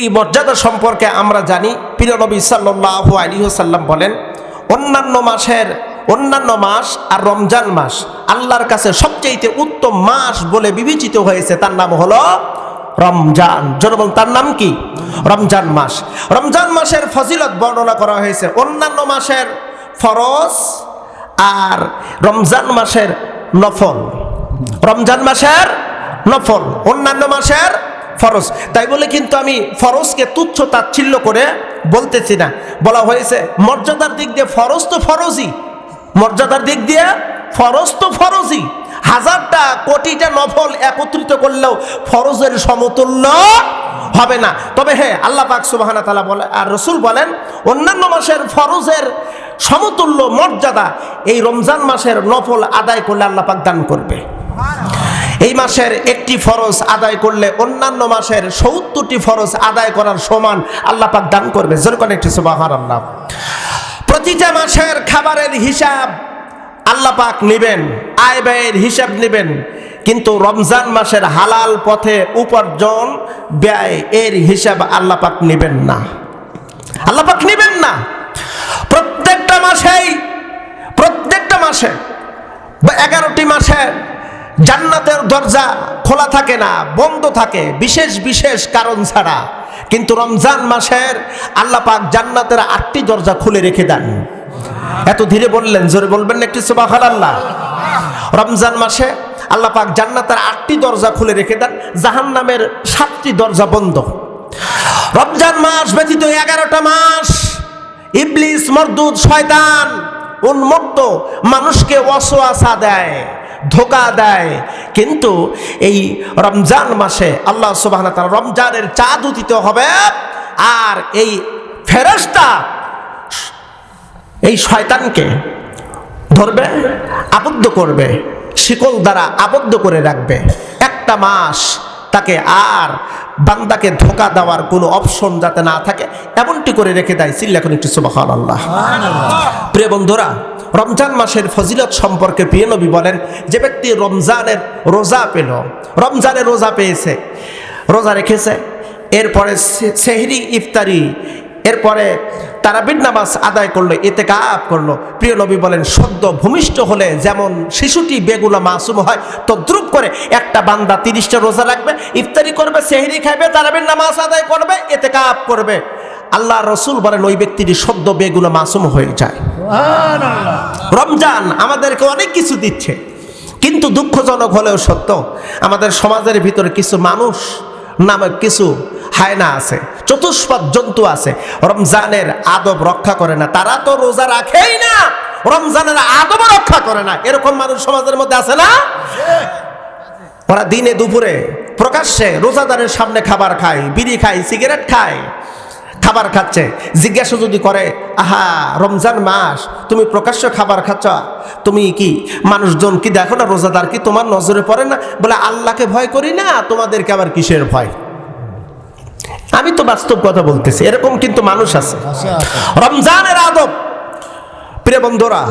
এই মর্যাদা সম্পর্কে আমরা জানি। প্রিয় নবী সাল্লাল্লাহু আলাইহি সাল্লাম বলেন, অন্যান্য মাসের, অন্যান্য মাস আর রমজান মাস আল্লাহর কাছে সবচেয়ে উত্তম মাস বলে বিবেচিত হয়েছে, তার নাম হলো রমজান। জনবল তার নাম কি? রমজান মাস। রমজান মাসের ফজিলত বর্ণনা করা হয়েছে, অন্যান্য মাসের ফরজ আর রমজান মাসের নফল। রমজান মাসের নফল, অন্যান্য মাসের ফরজ। তাই বলে কিন্তু আমি ফরজকে তুচ্ছ তাচ্ছিল্য করে বলতেছি না। বলা হয়েছে, মর্যাদার দিক দিয়ে ফরজ তো ফরজই। মর্যাদার দিক দিয়ে ফরজ তো ফরজই। হাজারটা কোটিটা নফল একত্রিত করলেও ফরজের সমতুল্য হবে না। তবে হ্যাঁ আল্লাহ পাক সুবাহানা তালা বলে, আর রসুল বলেন, অন্যান্য মাসের ফরজের সমতুল্য মর্যাদা এই রমজান মাসের নফল আদায় করলে আল্লাহ পাক দান করবে। এই মাসের একটি ফরজ আদায় করলে অন্যান্য মাসের সত্তরটি ফরজ আদায় করার সমান আল্লাহ পাক দান করবে। যেরকম একটি সুবাহার আল্লাহ প্রতিটা মাসের খাবারের হিসাব আল্লাহ পাক নেবেন আয় ব্যয়ের হিসাব নেবেন। কিন্তু রমজান মাসের হালাল পথে উপার্জন, ব্যয় এর হিসাব আল্লাহ পাক নেবেন না। আল্লাহ পাক নেবেন না। প্রত্যেকটা মাসেই, প্রত্যেকটা মাসে এগারোটি মাসে জান্নাতের দরজা খোলা থাকে না, বন্ধ থাকে, বিশেষ বিশেষ কারণ ছাড়া। কিন্তু রমজান মাসের আল্লাহ পাক জান্নাতের আটটি দরজা খুলে রেখে দেন। এত ধীরে বললেন, জোরে বলবেন না একটু সুবাহান আল্লাহ রমজান মাসে আল্লাহ পাক জান্নাতের আটটি দরজা খুলে রেখে দেন জাহান নামের সাতটি দরজা বন্ধ। রমজান মাস ব্যতীত এগারোটা মাস, ইবলিস, মরদুদ, শয়তান উন্মত্ত মানুষকে ওয়াসওয়াসা দেয়। ধোকা দেয়। কিন্তু এই রমজান মাসে আল্লাহ সুবাহ রমজানের চাঁদ উদিত হবে। আর এই ফেরস্তা এই শয়তানকে ধরবে আবদ্ধ করবে শিকল দ্বারা আবদ্ধ করে রাখবে। একটা মাস তাকে আর বান্দাকে ধোকা দেওয়ার কোনো অপশন যাতে না থাকে এমনটি করে রেখে দেয়। সিল্লা এখন একটু সুবাহ আল্লাহ প্রিয় বন্ধুরা রমজান মাসের ফজিলত সম্পর্কে প্রিয় নবী বলেন, যে ব্যক্তি রমজানের রোজা পেল, রমজানের রোজা পেয়েছে, রোজা রেখেছে, এরপরে সেহরি, ইফতারি, এরপরে তারাবির নামাজ আদায় করল এতে কাপ করল। প্রিয় নবী বলেন, সদ্য ভূমিষ্ঠ হলে যেমন শিশুটি বেগুনা মাসুম হয়, তদ্রুপ করে একটা বান্দা তিরিশটা রোজা রাখবে, ইফতারি করবে, সেহরি খাইবে তারাবির নামাজ আদায় করবে এতে কাপ করবে। আল্লাহ রসুল বলেন, ওই ব্যক্তিটি সদ্য বেগুনা মাসুম হয়ে যায়। রমজান আমাদেরকে অনেক কিছু দিচ্ছে, কিন্তু দুঃখজনক হলেও সত্য, আমাদের সমাজের ভিতরে কিছু মানুষ নামে কিছু হায়না আছে, চতুষ্পদ জন্তু আছে, রমজানের আদব রক্ষা করে না, তারা তো রোজা রাখেই না, রমজানের আদব রক্ষা করে না, এরকম মানুষ সমাজের মধ্যে আছে না? ওরা দিনে দুপুরে প্রকাশ্যে রোজাদারের সামনে খাবার খায়, বিড়ি খায়, সিগারেট খায় খাবার খাচ্ছে। জিজ্ঞাসা যদি করে, আহা, রমজান মাস, তুমি প্রকাশ্য খাবার খাচ্ছ? তুমি কি মানুষজন কি দেখো না, রোজাদার কি তোমার নজরে পড়ে না? বলে, আল্লাহকে ভয় করি না, তোমাদেরকে আবার কিসের ভয়? আমি তো বাস্তব কথা বলতেছি, এরকম কিন্তু মানুষ আছে। রমজানের আদব। প্রিয় বন্ধুরা,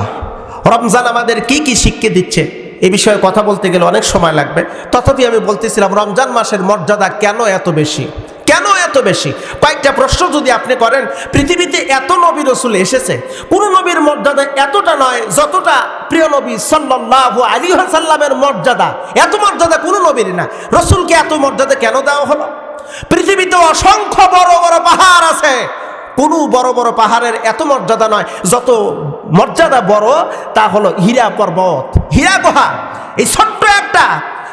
রমজান আমাদের কি কি শিক্ষা দিচ্ছে? এ বিষয়ে কথা বলতে গেলে অনেক সময় লাগবে। তথাপি আমি বলতেছিলাম, রমজান মাসের মর্যাদা কেন এত বেশি? কেন এত বেশি? কয়েকটা প্রশ্ন যদি আপনি করেন, পৃথিবীতে এত নবী রসুল এসেছে, কোন নবীর মর্যাদা এতটা নয় যতটা প্রিয় নবী সাল্লাহ আলী সাল্লামের মর্যাদা। এত মর্যাদা কোনো নবীর না। রসুলকে এত মর্যাদা কেন দেওয়া হলো? পৃথিবীতে অসংখ্য বড় বড় পাহাড় আছে। কোনো বড় বড় পাহাড়ের এত মর্যাদা নয়। যত মর্যাদা বড়, তা হলো হীরা পর্বত। হীরা গুহা। এই ছোট্ট একটা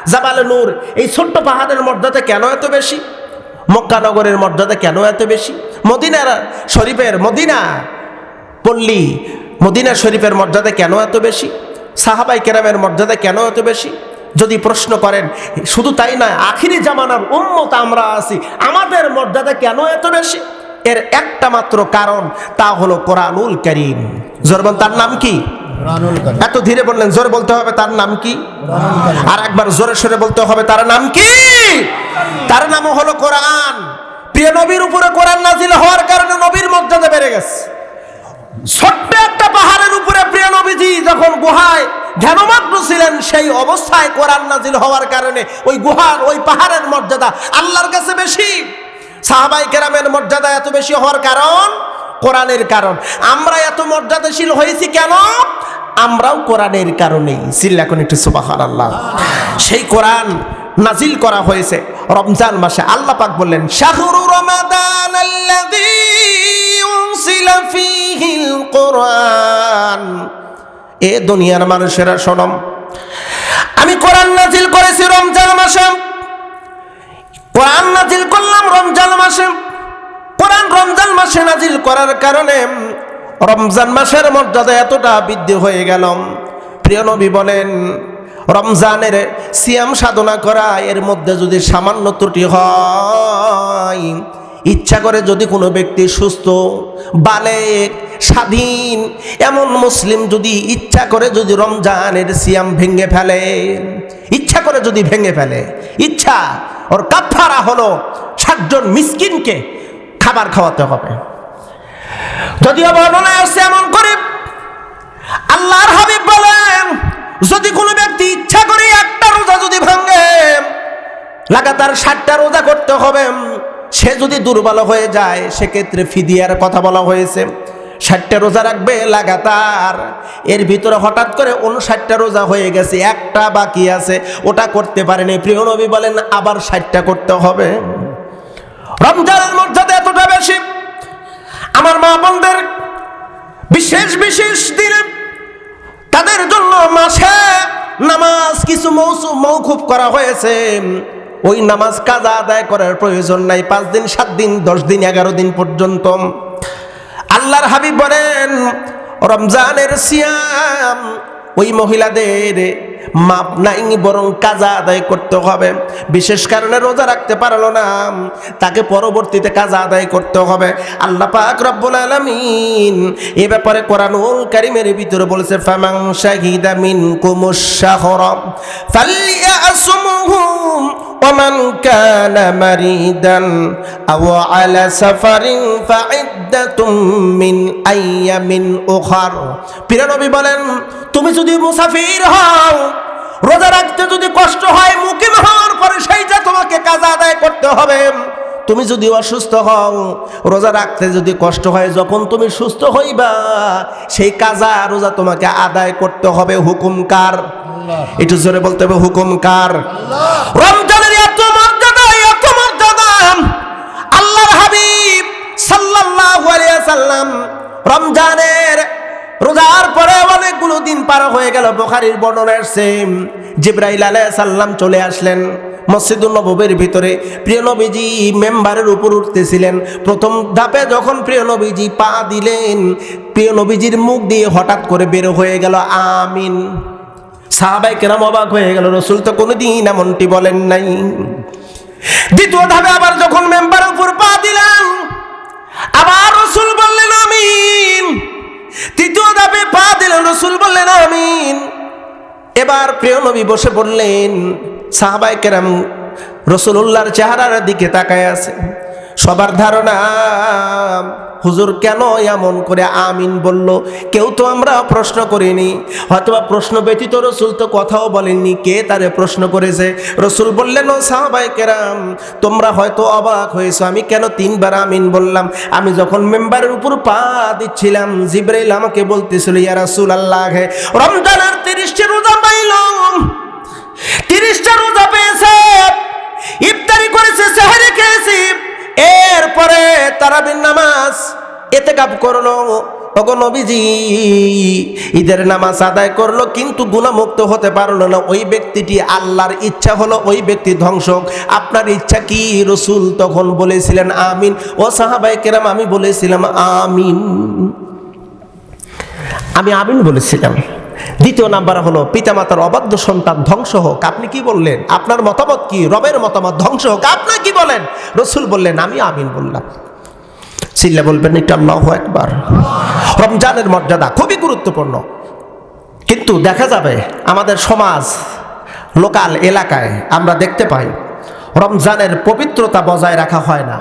জাবালে নূর এই ছোট্ট পাহাড়ের মর্যাদা কেন এত বেশি? মক্কানগরের মর্যাদা কেন এত বেশি? মদিনার শরীফের মদিনা পল্লী মদিনা শরীফের মর্যাদা কেন এত বেশি? সাহাবাই কেরামের মর্যাদা কেন এত বেশি? যদি প্রশ্ন করেন, শুধু তাই নয়, আখিরি জামানার উন্মত আমরা আছি, আমাদের মর্যাদা কেন এত বেশি? এর একটা মাত্র কারণ, তা হলো কোরআনুল করিম। জোরবন তার নাম কি? এত ধীরে বললেন জোরে বলতে হবে তার নাম কি? আর একবার জোরে সরে বলতে হবে তার নাম কি? তার নাম হলো কোরআন। প্রিয় নবীর উপরে কোরআন নাজিল হওয়ার কারণে নবীর মর্যাদা বেড়ে গেছে। ছোট্ট একটা পাহাড়ের উপরে প্রিয় নবীজি যখন গুহায় ধ্যানমগ্ন ছিলেন সেই অবস্থায় কোরআন নাজিল হওয়ার কারণে ওই গুহার ওই পাহাড়ের মর্যাদা আল্লাহর কাছে বেশি। সাহাবাই কেরামের মর্যাদা এত বেশি হওয়ার কারণ কোরআনের কারণ। আমরা এত মর্যাদাশীল হয়েছি কেন? আমরাও কোরআনের কারণেই। সিল্লাখন একটু সুবাহার আল্লাহ সেই কোরআন নাজিল করা হয়েছে রমজান মাসে। আল্লাহ পাক বললেন, শাহরু রমাদান কোরআন। এ দুনিয়ার মানুষেরা শোনম আমি কোরআন নাজিল করেছি রমজান মাসে। কোরআন নাজিল করলাম রমজান মাসে। কোরআন রমজান মাসে নাজিল করার কারণে রমজান মাসের মর্যাদা এতটা বৃদ্ধি হয়ে গেল। প্রিয় নবী বলেন, রমজানের সিয়াম সাধনা করা এর মধ্যে যদি সামান্য ত্রুটি হয়, ইচ্ছা করে যদি কোনো ব্যক্তি সুস্থ, বালেক, স্বাধীন, এমন মুসলিম যদি ইচ্ছা করে যদি রমজানের সিয়াম ভেঙে ফেলে, ইচ্ছা করে যদি ভেঙে ফেলে, ইচ্ছা ওর কাফারা হলো সাতজন মিসকিনকে খাবার খাওয়াতে হবে। যদিও বর্ণনায় আসছে এমন করে, আল্লাহর হাবিব বলেন, যদি কোনো ব্যক্তি ইচ্ছা করে একটা রোজা যদি ভাঙে, লাগাতার ষাটটা রোজা করতে হবে, সে যদি দুর্বল হয়ে যায়, সেক্ষেত্রে ফিদিয়ার কথা বলা হয়েছে। ষাটটা রোজা রাখবে লাগাতার, এর ভিতরে হঠাৎ করে উনষাটটা রোজা হয়ে গেছে, একটা বাকি আছে, ওটা করতে পারেনি। প্রিয় নবী বলেন, আবার ষাটটা করতে হবে। রমজানের মর্যাদা এতটা বেশি? আমার মা বোনদের বিশেষ বিশেষ দিনে তাদের জন্য মাসে নামাজ কিছু মৌসুম মৌকুফ করা হয়েছে। ওই নামাজ কাজা আদায় করার প্রয়োজন নাই, পাঁচ দিন, সাত দিন, দশ দিন, এগারো দিন পর্যন্ত। আল্লাহর হাবিব বলেন, রমজানের সিয়াম ওই মহিলাদের মাপ নাই, বরং কাজা আদায় করতে হবে। বিশেষ কারণে রোজা রাখতে পারল না। তাকে পরবর্তীতে কাজা আদায় করতে হবে। আল্লাহ পাক রব্বুল আলামিন এ ব্যাপারে কোরআনুল কারীমের ভিতরে বলেছে ফামাং শাহিদা মিনকুমুশ শাহরা, ফালইয়াসমুহু ومن كان مريدا أو على سفر فعدة من أيام أخر প্রিয় নবী বলেন তুমি যদি মুসাফির হও রোজা রাখতে যদি কষ্ট হয় মুকিম হওয়ার পরে সেইটা তোমাকে কাজা আদায় করতে হবে তুমি যদি অসুস্থ হও রোজা রাখতে যদি কষ্ট হয় যখন তুমি সুস্থ হইবা সেই কাজা রোজা তোমাকে আদায় করতে হবে হুকুম কার একটু জোরে বলতে হবে হুকুম কার? রমজানের এত মর্যাদা এত মর্যাদা। আল্লাহর হাবিব সাল্লাল্লাহু আলাইহি সাল্লাম রমজানের রোজার পরে অনেকগুলো দিন পার হয়ে গেল বুখারীর বর্ণনা আসছে জিব্রাইল আলাইহিস সালাম চলে আসলেন মসজিদুল নববীর ভিতরে। প্রিয় নবীজি মেম্বারের উপর উঠতেছিলেন। প্রথম ধাপে যখন প্রিয় নবীজি পা দিলেন প্রিয় নবীজির মুখ দিয়ে হঠাৎ করে বের হয়ে গেল আমিন। সাহাবাই কেরাম অবাক হয়ে গেল, রসুল তো কোনোদিন এমনটি বলেন নাই। দ্বিতীয় ধাপে আবার যখন মেম্বার উপর পা দিলাম আবার রসুল বললেন, আমিন। তৃতীয় ধাপে পা দিলেন, রসুল বললেন, আমিন। এবার প্রিয় নবী বসে বললেন সাহাবাই কেরাম রসুল্লাহর চেহারার দিকে তাকায় আছে। সবার ধারণা হুজুর কেন এমন করে আমিন বলল? কেউ তো আমরা প্রশ্ন করিনি। হয়তোবা প্রশ্ন ব্যতীত রসুল তো কথাও বলেননি। কে তারে প্রশ্ন করেছে? রসুল বললেন সাহাবাই কেরাম, তোমরা হয়তো অবাক হয়েছো। আমি কেন তিনবার আমিন বললাম? আমি যখন মেম্বারের উপর পা দিচ্ছিলাম, জিব্রাইল আমাকে বলতেছিল, ইয়া রাসূল আল্লাহ রমজানের তিরিশটি রোজা পাইলাম। তিরিশটা রোজা পেয়েছে। ইফতারি করেছে, সেহারি খেয়েছি। এরপরে তারাবির নামাজ এতে কাপ করল। ওগো নবীজি, ঈদের নামাজ আদায় করল, কিন্তু গুণামুক্ত হতে পারল না। ওই ব্যক্তিটি আল্লাহর ইচ্ছা হলো, ওই ব্যক্তি ধ্বংস আপনার ইচ্ছা কি? রসুল তখন বলেছিলেন, আমিন। ও সাহাবাই কেরাম, আমি বলেছিলাম, আমিন। আমি আমিন বলেছিলাম। দ্বিতীয় নাম্বার হলো, পিতামাতার অবাধ্য সন্তান ধ্বংস হোক। আপনি কি বললেন? আপনার মতামত কি? রবের মতামত ধ্বংস হোক। আপনি কি বলেন? রসুল বললেন, আমি আমিন বললাম। চিল্লা বলবেন এটা আল্লাহ একবার রমজানের মর্যাদা খুবই গুরুত্বপূর্ণ। কিন্তু দেখা যাবে, আমাদের সমাজ লোকাল এলাকায় আমরা দেখতে পাই, রমজানের পবিত্রতা বজায় রাখা হয় না।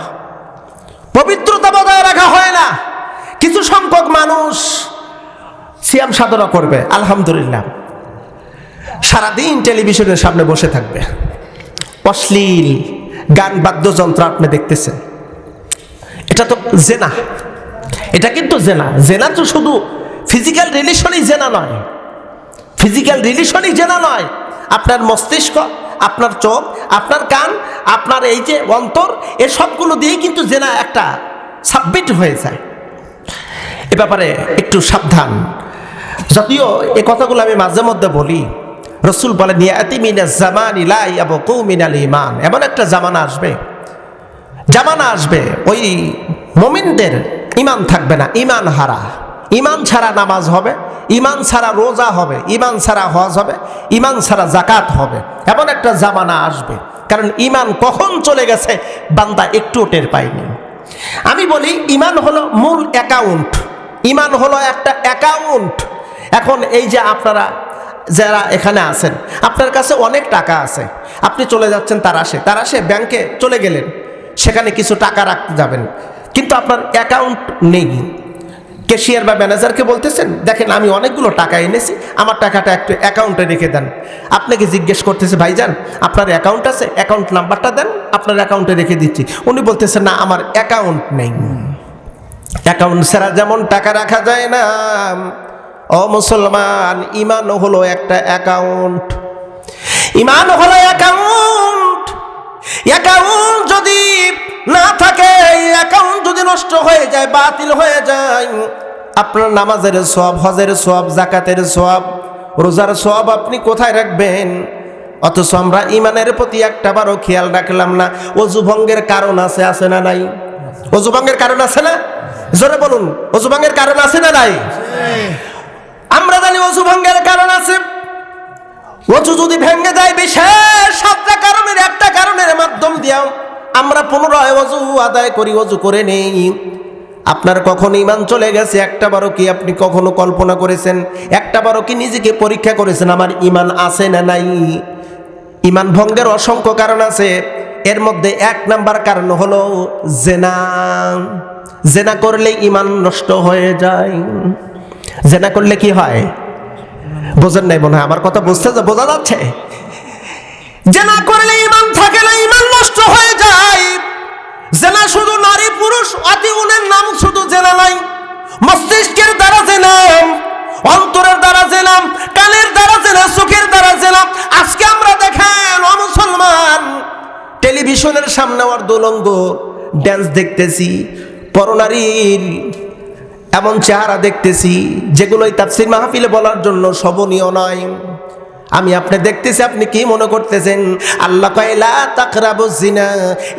পবিত্রতা বজায় রাখা হয় না। কিছু সংখ্যক মানুষ সিয়াম সাধনা করবে, আলহামদুলিল্লাহ। সারাদিন টেলিভিশনের সামনে বসে থাকবে। অশ্লীল, গান বাদ্যযন্ত্র আপনি দেখতেছেন। এটা তো জেনা। এটা কিন্তু জেনা। জেনা তো শুধু ফিজিক্যাল রিলেশনই জেনা নয়। ফিজিক্যাল রিলেশনই জেনা নয়। আপনার মস্তিষ্ক, আপনার চোখ, আপনার কান, আপনার এই যে অন্তর, এ সবগুলো দিয়েই কিন্তু জেনা একটা সাবমিট হয়ে যায়। এ ব্যাপারে একটু সাবধান। যদিও এ কথাগুলো আমি মাঝে মধ্যে বলি, রসুল কৌমিনাল ইমান এমন একটা জামানা আসবে। জামানা আসবে, ওই মমিনদের ইমান থাকবে না ইমান হারা। ইমান ছাড়া নামাজ হবে ইমান ছাড়া রোজা হবে ইমান ছাড়া হজ হবে ইমান ছাড়া জাকাত হবে। এমন একটা জামানা আসবে, কারণ ইমান কখন চলে গেছে বান্দা একটু টের পায়নি। আমি বলি ইমান হলো মূল অ্যাকাউন্ট। ইমান হলো একটা অ্যাকাউন্ট। এখন এই যে আপনারা যারা এখানে আছেন, আপনার কাছে অনেক টাকা আছে। আপনি চলে যাচ্ছেন তার আসে তার আসে ব্যাংকে চলে গেলেন, সেখানে কিছু টাকা রাখতে যাবেন। কিন্তু আপনার অ্যাকাউন্ট নেই। ক্যাশিয়ার বা ম্যানেজারকে বলতেছেন, দেখেন, আমি অনেকগুলো টাকা এনেছি, আমার টাকাটা একটু অ্যাকাউন্টে রেখে দেন। আপনাকে জিজ্ঞেস করতেছে, ভাইজান, আপনার অ্যাকাউন্ট আছে? অ্যাকাউন্ট নাম্বারটা দেন, আপনার অ্যাকাউন্টে রেখে দিচ্ছি। উনি বলতেছেন না, আমার অ্যাকাউন্ট নেই। অ্যাকাউন্ট ছাড়া যেমন টাকা রাখা যায় না ও মুসলমান, ইমান হলো একটা অ্যাকাউন্ট ইমান হলো অ্যাকাউন্ট অ্যাকাউন্ট যদি না থাকে অ্যাকাউন্ট যদি নষ্ট হয়ে যায়, বাতিল হয়ে যায়, আপনার নামাজের সব হজের সব জাকাতের সব রোজার সব আপনি কোথায় রাখবেন? অথচ আমরা ইমানের প্রতি একটা বারও খেয়াল রাখলাম না। অজু ভঙ্গের কারণ আছে আছে না নাই? অজু ভঙ্গের কারণ আছে না? জোরে বলুন, অজু ভঙ্গের কারণ আছে না নাই? আমরা জানি অজু ভঙ্গের কারণ আছে। অজু যদি ভেঙে যায় বিশেষ সাতটা কারণের, একটা কারণের মাধ্যম দিয়া আমরা পুনরায় অজু আদায় করি, অজু করে নেই। আপনার কখন ইমান চলে গেছে? একটা বারো কি আপনি কখনো কল্পনা করেছেন? একটা বারো কি নিজেকে পরীক্ষা করেছেন? আমার ইমান আছে না নাই? ইমান ভঙ্গের অসংখ্য কারণ আছে। এর মধ্যে এক নাম্বার কারণ হলো জেনা। জেনা করলে ইমান নষ্ট হয়ে যায়। জেনা করলে কি হয়? বোঝেন নাই মনে হয়, আমার কথা বুঝতে বোঝা যাচ্ছে? জেনা করলে ইমান থাকে না ইমান নষ্ট হয়ে যায়। জেনা শুধু নারী পুরুষ, অতি উনের নাম শুধু জেনা নাই। মস্তিষ্কের দ্বারা জেনাম অন্তরের দ্বারা জেনাম কানের দ্বারা জেনা, চোখের দ্বারা জেনাম আজকে আমরা দেখেন মুসলমান, টেলিভিশনের সামনে আমার দোলঙ্গ ড্যান্স দেখতেছি, পরনারীর এমন চেহারা দেখতেছি, যেগুলোই তাফসির মাহফিলে বলার জন্য শোভনীয় নয়। আমি আপনি দেখতেছি, আপনি কি মনে করতেছেন? আল্লাহ কয়লা তাকরাবু জিনা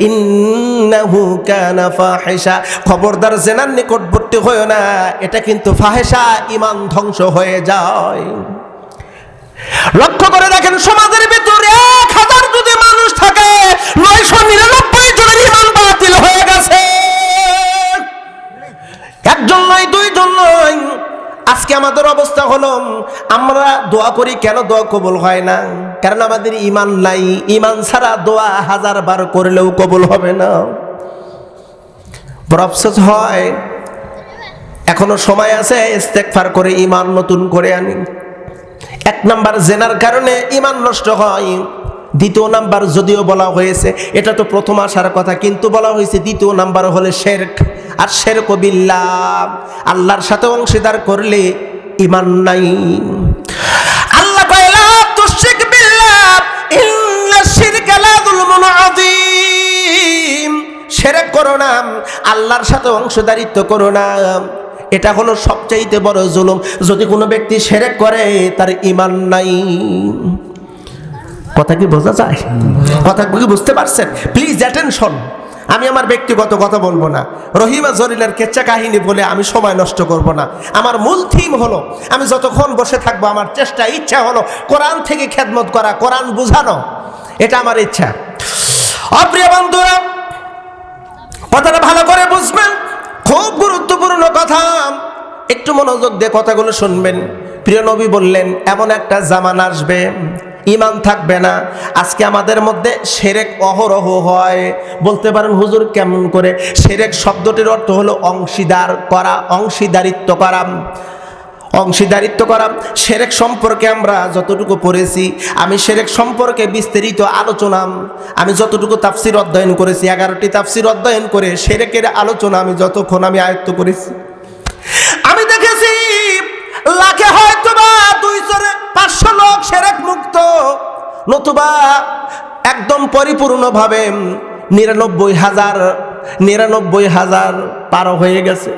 ইন্নাহু কানা ফাহিশা। খবরদার জেনার নিকটবর্তী হয় না, এটা কিন্তু ফাহেশা ইমান ধ্বংস হয়ে যায়। লক্ষ্য করে দেখেন, সমাজের ভিতরে এক হাজার যদি মানুষ থাকে, নয়শো নিরানব্বই জনের ইমান বাতিল হয়ে গেছে। একজন নয়, দুইজন নয়। আজকে আমাদের অবস্থা হলো, আমরা দোয়া করি কেন দোয়া কবুল হয় না? কারণ আমাদের ইমান নাই। ইমান ছাড়া দোয়া হাজার বার করলেও কবুল হবে না। বড় আফসোস হয়। এখনও সময় আছে ইস্তেকফার করে ইমান নতুন করে আনি। এক নাম্বার জেনার কারণে ইমান নষ্ট হয়। দ্বিতীয় নাম্বার যদিও বলা হয়েছে, এটা তো প্রথম আসার কথা, কিন্তু বলা হয়েছে দ্বিতীয় নাম্বার হলে শেরক। আর শেরক বিল্লাহ, আল্লাহর সাথে অংশীদার করলে ইমান নাই। আল্লাহ শিরক করো না, আল্লাহর সাথে অংশীদারিত্ব করো না। এটা হলো সবচাইতে বড় জুলুম। যদি কোনো ব্যক্তি সেরেক করে, তার ইমান নাই। কথা কি বোঝা যায়? কথা কি বুঝতে পারছেন? প্লিজ অ্যাটেনশন আমি আমার ব্যক্তিগত কথা বলব না। রহিমা জরিলের কেচ্চা কাহিনী বলে আমি সময় নষ্ট করব না। আমার মূল থিম হলো, আমি যতক্ষণ বসে থাকব, আমার চেষ্টা, ইচ্ছা হলো কোরআন থেকে খেদমত করা, কোরআন বুঝানো। এটা আমার ইচ্ছা। অপ্রিয় বন্ধুরা, কথাটা ভালো করে বুঝবেন খুব গুরুত্বপূর্ণ কথা। একটু মনোযোগ দিয়ে কথাগুলো শুনবেন। প্রিয় নবী বললেন, এমন একটা জামান আসবে ইমান থাকবে না। আজকে আমাদের মধ্যে সেরেক অহরহ হয়। বলতে পারেন, হুজুর কেমন করে? সেরেক শব্দটির অর্থ হলো অংশীদার করা, অংশীদারিত্ব করা। অংশীদারিত্ব করা, সেরেক সম্পর্কে আমরা যতটুকু পড়েছি, আমি সেরেক সম্পর্কে বিস্তারিত আলোচনা, আমি যতটুকু তাফসির অধ্যয়ন করেছি, এগারোটি তাফসির অধ্যয়ন করে সেরেকের আলোচনা আমি যতক্ষণ আমি আয়ত্ত করেছি। আমি দেখেছি, লাখে হয়তো পাঁচশো লোক সেরেক মুক্ত, নতুবা একদম পরিপূর্ণভাবে নিরানব্বই হাজার নিরানব্বই হাজার পারো হয়ে গেছে।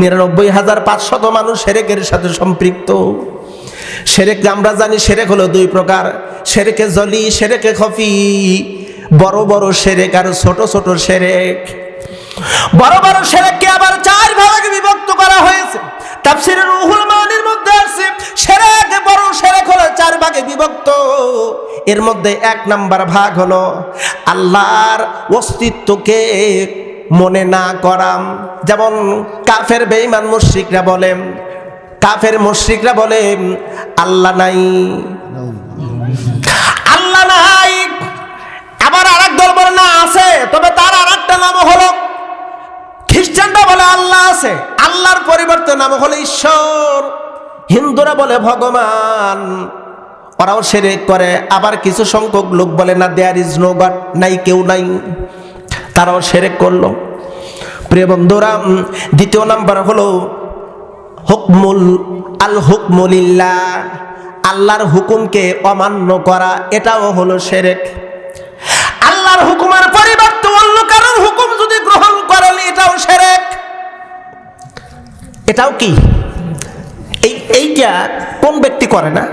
নিরানব্বই হাজার পাঁচশত মানুষ সেরেকের সাথে সম্পৃক্ত। সেরেক আমরা জানি সেরেক হলো দুই প্রকার। সেরেকে জলি, সেরেকে খফি। বড় বড় সেরেক আর ছোট ছোট সেরেক। বড় বড় সেরেককে আবার চার ভাগে বিভক্ত করা হয়েছে। তাফসিরের রুহুল মানির মধ্যে আছে চার ভাগে বিভক্ত। এর মধ্যে এক নাম্বার ভাগ হলো আল্লাহর অস্তিত্বকে মনে না করাম। যেমন কাফের, বেঈমান মুশরিকরা বলেন কাফের মুশরিকরা বলে, আল্লাহ নাই। আল্লাহ নাই। আবার আরেক দল বলে, না, আছে। তবে তার আর একটা নাম হলো, খ্রিস্টানরা বলে, আল্লাহ আছে। আল্লাহর পরিবর্তে নাম হলো ঈশ্বর। হিন্দুরা বলে, ভগবান। ওরাও সেরে করে। আবার কিছু সংখ্যক লোক বলে, না দেয়ার ইজ নো গড নাই, কেউ নাই। তারাও সেরেক করল। প্রিয় বন্ধুরা, দ্বিতীয় নাম্বার হলো, হুকমুল, আল হুকমুলিল্লাহ। আল্লাহর হুকুমকে অমান্য করা, এটাও হলো সেরেক। আল্লাহর হুকুমের পরিবর্তে অন্য কারোর হুকুম যদি গ্রহণ করেন, এটাও সেরেক। এটাও কি? এই, এইটা কোন ব্যক্তি করে না?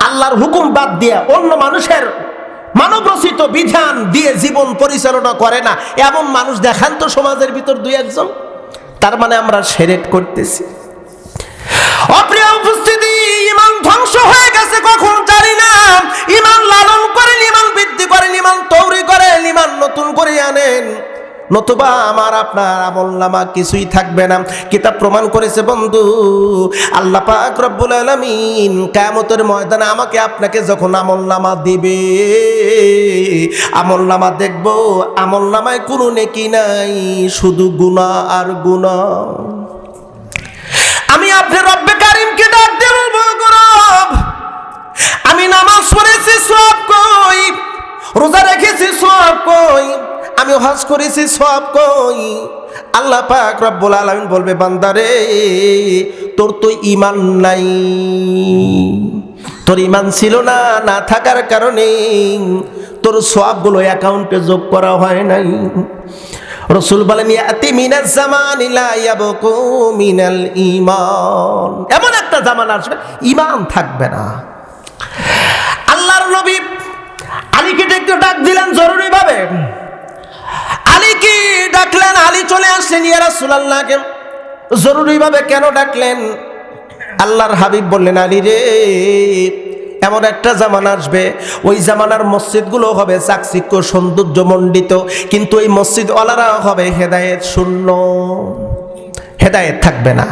আল্লাহর হুকুম বাদ দিয়ে অন্য মানুষের মানবরচিত বিধান দিয়ে জীবন পরিচালনা করে না। এমন মানুষ দেখান তো সমাজের ভিতর দুই একজন। তার মানে আমরা সেরেট করতেছি। নতুবা আমার আপনার আমল নামা কিছুই থাকবে না। কিতাব প্রমাণ করেছে, বন্ধু, আল্লাহ পাক রব্বুল আলামিন কিয়ামতের ময়দানে আমাকে আপনাকে যখন আমল নামা দিবে আমল নামা দেখব আমল নামায় কোনো নেকি নাই, শুধু গুনাহ আর গুনাহ। আমি আপনি রব্বে কারিমকে ডাক গরব আমি নামাজ পড়েছি সব কই? রোজা রেখেছি সব কই? আমি হজ করেছি, সব কই। আল্লাহ পাক রব্বুল আলামিন বলবে বান্দারে তোর তো ইমান নাই। তোর ইমান ছিল না না থাকার কারণে তোর সবগুলো অ্যাকাউন্টে যোগ করা হয় নাই। রসুল বলেন, ইয়াতি মিনাজ জামান লা ইয়াবকু মিনাল ঈমান। এমন একটা জামান আসবে, ঈমান থাকবে না। আল্লাহর নবী আলীকে একটু ডাক দিলেন জরুরি ভাবে কি ডাকলেন? আলী চলে আসলেন ইয়া রাসূলুল্লাহকে। জরুরিভাবে কেন ডাকলেন? আল্লাহর হাবিব বললেন, আলী রে, এমন একটা জামানা আসবে। ওই জামানার মসজিদগুলো হবে চাকচিক্য সৌন্দর্য মণ্ডিত কিন্তু ওই মসজিদ ওলারা হবে হেদায়েত শূন্য। হেদায়েত থাকবে না।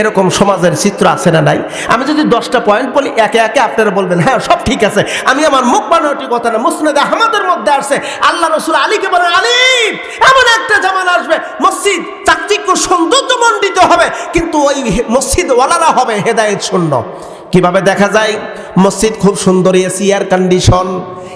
এরকম সমাজের চিত্র আছে না নাই? আমি যদি দশটা পয়েন্ট বলি, একে একে আপনারা বলবেন হ্যাঁ সব ঠিক আছে। আমি আমার মুখ বানানোটি কথা না, মুসনেদ আহমদের মধ্যে আসছে। আল্লাহ রসুল আলীকে বলেন আলী এমন একটা জামান আসবে, মসজিদ চাকচিক্য সৌন্দর্য মণ্ডিত হবে, কিন্তু ওই মসজিদ ওয়ালারা হবে হেদায়েত শূন্য। কীভাবে দেখা যায়? মসজিদ খুব সুন্দর, এসি এয়ার কন্ডিশন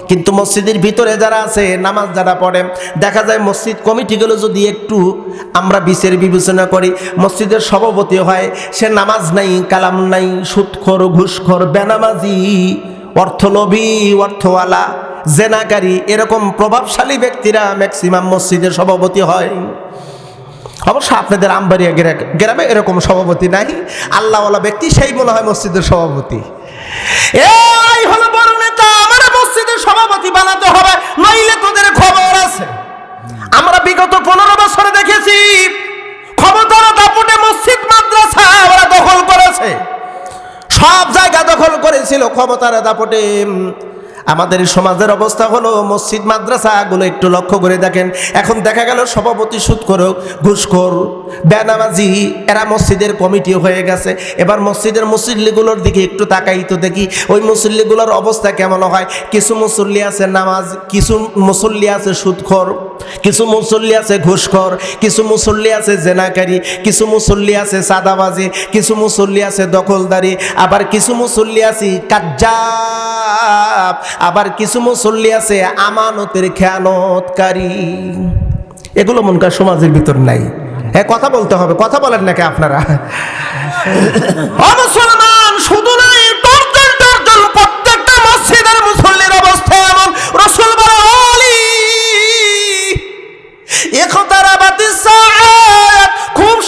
কিন্তু মসজিদের ভিতরে যারা আছে, নামাজ যারা পড়ে, দেখা যায় মসজিদ কমিটিগুলো যদি একটু আমরা বিচার বিবেচনা করি, মসজিদের সভাপতি হয়, সে নামাজ নাই, কালাম নাই, সুৎখর, ঘুষখর, বেনামাজি অর্থলোভী অর্থওয়ালা, জেনাকারী, এরকম প্রভাবশালী ব্যক্তিরা ম্যাক্সিমাম মসজিদের সভাপতি হয়। অবশ্য আপনাদের আমবাড়িয়া গ্রা- গ্রামে এরকম সভাপতি নাই। আল্লাহওয়ালা ব্যক্তি সেই মনে হয় মসজিদের সভাপতি। এই হলো আমার মসজিদের সভাপতি বানাতে হবে, নইলে তোদের খবর আছে। আমরা বিগত পনেরো বছরে দেখেছি, ক্ষমতার দাপটে মসজিদ, মাদ্রাসা ওরা দখল করেছে। সব জায়গা দখল করেছিল ক্ষমতার দাপটে। আমাদের সমাজের অবস্থা হলো মসজিদ মাদ্রাসাগুলো একটু লক্ষ্য করে দেখেন। এখন দেখা গেল সভাপতি সুদ করো ঘুষখোর বেনামাজি, এরা মসজিদের কমিটি হয়ে গেছে। এবার মসজিদের মুসল্লিগুলোর দিকে একটু তাকাই তো দেখি, ওই মুসল্লিগুলোর অবস্থা কেমন হয়? কিছু মুসল্লি আছে নামাজ, কিছু মুসল্লি আছে সুদখোর কিছু মুসল্লি আছে ঘুষখোর কিছু মুসল্লি আছে জেনাকারী, কিছু মুসল্লি আছে সাদাবাজি কিছু মুসল্লি আছে দখলদারি, আবার কিছু মুসল্লি আছে কাজ্জাব। আবার কিছু মুসল্লি আছে আমানতের খেয়ানতকারী। এগুলো মনকার সমাজের ভিতর নাই। হ্যাঁ কথা বলতে হবে কথা বলেন নাকি আপনারা? মুসলমান শুধু নাই প্রত্যেকটা মুসল্লির অবস্থা এমন। রসুল বলে "ওলি, ইখতারাবাতিস সাআত, খুব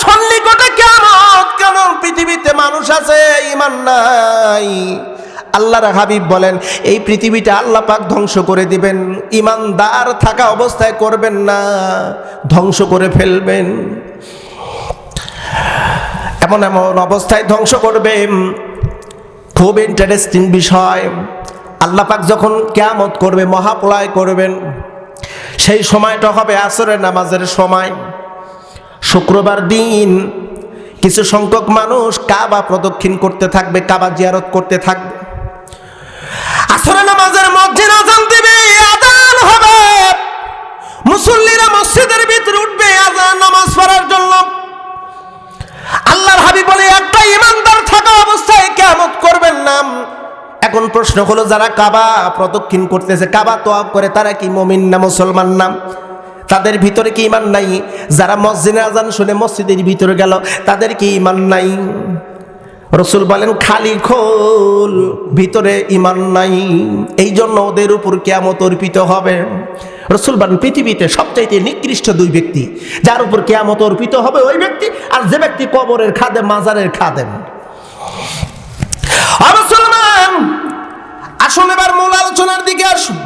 কেন? পৃথিবীতে মানুষ আছে ইমান নাই। আল্লাহর হাবিব বলেন, এই পৃথিবীটা আল্লাহ পাক ধ্বংস করে দিবেন। ইমানদার থাকা অবস্থায় করবেন না, ধ্বংস করে ফেলবেন। এমন এমন অবস্থায় ধ্বংস করবে। খুব ইন্টারেস্টিং বিষয়। আল্লাহ পাক যখন কেয়ামত করবে, মহাপ্রলয় করবেন, সেই সময়টা হবে আসরের নামাজের সময়। শুক্রবার দিন কিছু সংখ্যক মানুষ কাবা প্রদক্ষিণ করতে থাকবে, কাবা জিয়ারত করতে থাকবে। আসরের নামাজের মধ্যে আজান দেবে, আজান হবে। মুসল্লিরা মসজিদের ভিতরে উঠবে, আজান নামাজ পড়ার জন্য। আল্লাহর হাবিব বলে, একটা ইমানদার থাকা অবস্থায় কেমত করবেন না। এখন প্রশ্ন হলো, যারা কাবা প্রদক্ষিণ করতেছে, কাবা তোয়াব করে, তারা কি মমিন না মুসলমান নাম তাদের ভিতরে কি ইমান নাই? যারা মসজিদে আজান শুনে মসজিদের ভিতরে গেল, তাদের কি ইমান নাই? রসুল বলেন, খালি খোল, ভিতরে ইমান নাই। এই জন্য ওদের উপর কেয়ামত অর্পিত হবে। রসুল বলেন, পৃথিবীতে সবচাইতে নিকৃষ্ট দুই ব্যক্তি, যার উপর কেয়ামত অর্পিত হবে ওই ব্যক্তি, আর যে ব্যক্তি কবরের খাদেম, মাজারের খাদেম। আসুন এবার মূল আলোচনার দিকে আসুন।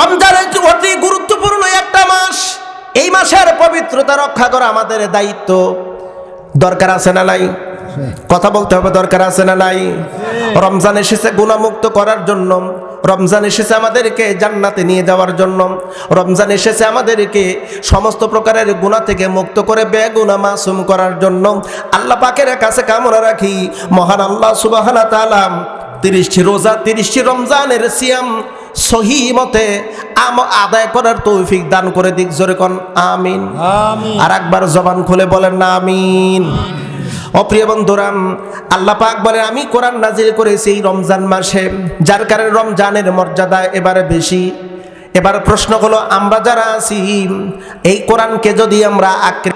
রমজানের অতি গুরুত্বপূর্ণ একটা মাস। এই মাসের পবিত্রতা রক্ষা করা আমাদের দায়িত্ব। দরকার আছে না নাই? কথা বলতে হবে দরকার আছে না নাই? রমজান এসেছে গুণামুক্ত করার জন্য। রমজান এসেছে আমাদেরকে জান্নাতে নিয়ে যাওয়ার জন্য। রমজান এসেছে আমাদেরকে সমস্ত প্রকারের গুণা থেকে মুক্ত করে বেগুনা মাসুম করার জন্য। আল্লাহ পাকের কাছে কামনা রাখি মহান আল্লাহ সুবাহানা তালাম তিরিশটি রোজা তিরিশটি রমজানের সিয়াম সহি মতে আম আদায় করার তৌফিক দান করে দিক জোরে কন আমিন। আর একবার জবান খুলে বলেন না আমিন। অপ্রিয় বন্ধুরাম, আল্লাহ পাক বলে আমি কোরআন নাজিল করেছি এই রমজান মাসে। যার কারণে রমজানের মর্যাদা এবারে বেশি। এবার প্রশ্ন হলো, আমরা যারা আছি, এই কোরআনকে যদি আমরা আঁকড়ে